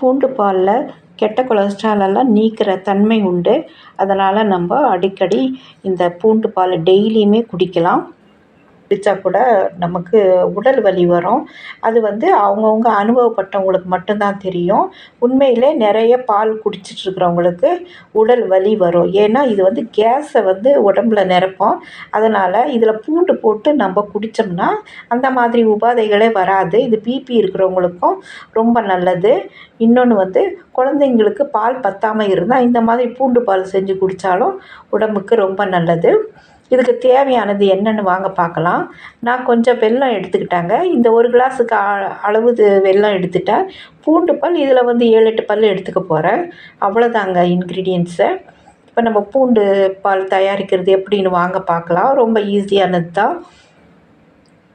பூண்டு பாலில் கெட்ட கொலஸ்ட்ரால் எல்லாம் நீக்கிற தன்மை உண்டு. அதனால் நம்ம அடிக்கடி இந்த பூண்டு பால் டெய்லியுமே குடிக்கலாம். குடித்தா கூட நமக்கு உடல் வலி வரும். அது வந்து அவங்கவுங்க அனுபவப்பட்டவங்களுக்கு மட்டும்தான் தெரியும். உண்மையிலே நிறைய பால் குடிச்சிட்ருக்கிறவங்களுக்கு உடல் வலி வரும். ஏன்னா இது வந்து கேஸை வந்து உடம்புல நிரப்பும். அதனால் இதில் பூண்டு போட்டு நம்ம குடித்தோம்னா அந்த மாதிரி உபாதைகளே வராது. இது பிபி இருக்கிறவங்களுக்கும் ரொம்ப நல்லது. இன்னொன்று வந்து குழந்தைங்களுக்கு பால் பத்தாமல் இருந்தால் இந்த மாதிரி பூண்டு பால் செஞ்சு குடித்தாலும் உடம்புக்கு ரொம்ப நல்லது. இதுக்கு தேவையானது என்னென்னு வாங்க பார்க்கலாம். நான் கொஞ்சம் வெல்லம் எடுத்துக்கிட்டாங்க. இந்த ஒரு கிளாஸுக்கு அளவு வெல்லம் எடுத்துட்டேன் பூண்டு பல் இதில் வந்து ஏழு எட்டு பல் எடுத்துக்க போகிறேன் அவ்வளோதாங்க இன்க்ரீடியன்ஸு இப்போ நம்ம பூண்டு பால் தயாரிக்கிறது எப்படின்னு வாங்க பார்க்கலாம். ரொம்ப ஈஸியானது தான்.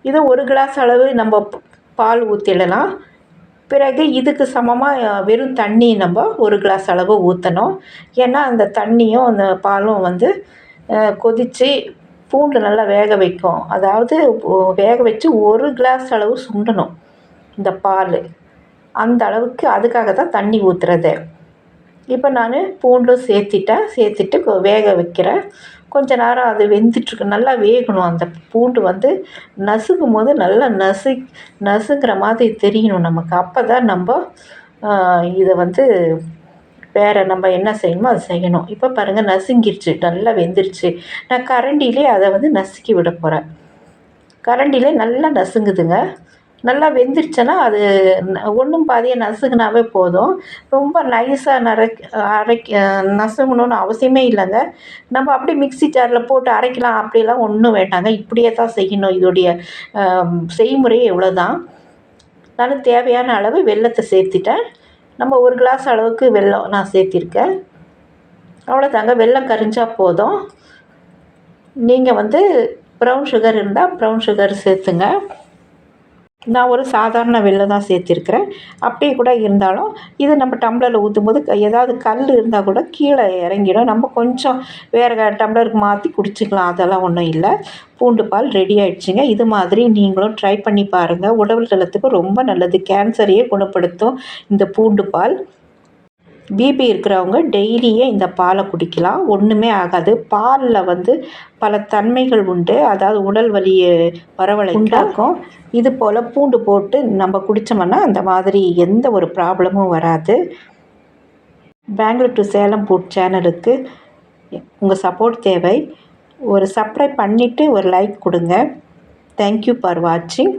இதை ஒரு கிளாஸ் அளவு நம்ம பால் ஊற்றிடலாம் பிறகு இதுக்கு சமமாக வெறும் தண்ணி நம்ம ஒரு கிளாஸ் அளவு ஊற்றணும் ஏன்னா அந்த தண்ணியும் அந்த பாலும் வந்து கொதித்து பூண்டு நல்லா வேக வைக்கும். அதாவது வேக வச்சு ஒரு கிளாஸ் அளவு சுண்டணும் இந்த பால். அந்த அளவுக்கு அதுக்காக தான் தண்ணி ஊற்றுறது இப்போ நான் பூண்டும் சேர்த்திட்டேன். சேர்த்துட்டு வேக வைக்கிறேன். கொஞ்ச நேரம் அது வெந்துட்டுருக்கு நல்லா வேகணும். அந்த பூண்டு வந்து நசுக்கும் போது நல்லா நசு நசுங்கிற மாதிரி தெரியணும் நமக்கு. அப்போ தான் நம்ம இதை வந்து வேறு நம்ம என்ன செய்யணுமோ அதை செய்யணும். இப்போ பாருங்கள் நசுங்கிருச்சு நல்லா வெந்துருச்சு. நான் கரண்டிலே அதை வந்து நசுக்கி விட போகிறேன் கரண்டிலே நல்லா நசுங்குதுங்க. நல்லா வெந்துருச்சுன்னா அது ஒன்றும் பாதியாக நசுங்கினாவே போதும். ரொம்ப நைஸாக நரை அரைக்க நசுங்கணுன்னு அவசியமே இல்லைங்க. நம்ம அப்படியே மிக்ஸி ஜாரில் போட்டு அரைக்கலாம். அப்படிலாம் ஒன்றும் வேண்டாங்க. இப்படியே தான் செய்யணும். இதோடைய செய்முறையே இவ்வளோ தான் நான் தேவையான அளவு வெள்ளத்தை சேர்த்துட்டேன். நம்ம ஒரு கிளாஸ் அளவுக்கு வெல்லம் நான் சேர்த்திருக்கேன். அவ்வளோதாங்க வெல்லம் கரிஞ்சால் போதும். நீங்கள் வந்து ப்ரௌன் சுகர் இருந்தால் ப்ரௌன் சுகர் சேர்த்துங்க. நான் ஒரு சாதாரண வெள்ளை தான் சேர்த்திருக்கிறேன். அப்படியே கூட இருந்தாலும் இது நம்ம டம்ளரில் ஊற்றும் போது ஏதாவது கல் இருந்தால் கூட கீழே இறங்கிடும். நம்ம கொஞ்சம் வேறு டம்ளருக்கு மாற்றி குடிச்சிக்கலாம். அதெல்லாம் ஒன்றும் இல்லை. பூண்டு பால் ரெடி ஆகிடுச்சிங்க இது மாதிரி நீங்களும் ட்ரை பண்ணி பாருங்கள் உடல் நலத்துக்கு ரொம்ப நல்லது. கேன்சரையே குணப்படுத்தும் இந்த பூண்டு பால். பிபி இருக்கிறவங்க டெய்லியே இந்த பாலை குடிக்கலாம். ஒன்றுமே ஆகாது. பாலில் வந்து பல தன்மைகள் உண்டு. அதாவது உடல் வலியை வரவழை உண்டாக்கும். இது போல் பூண்டு போட்டு நம்ம குடித்தோம்னா அந்த மாதிரி எந்த ஒரு ப்ராப்ளமும் வராது. பெங்களூர் டு சேலம் ஃபுட் சேனலுக்கு உங்கள் சப்போர்ட் தேவை. ஒரு சப்ஸ்கிரைப் பண்ணிவிட்டு ஒரு லைக் கொடுங்க. தேங்க்யூ ஃபார் வாட்சிங்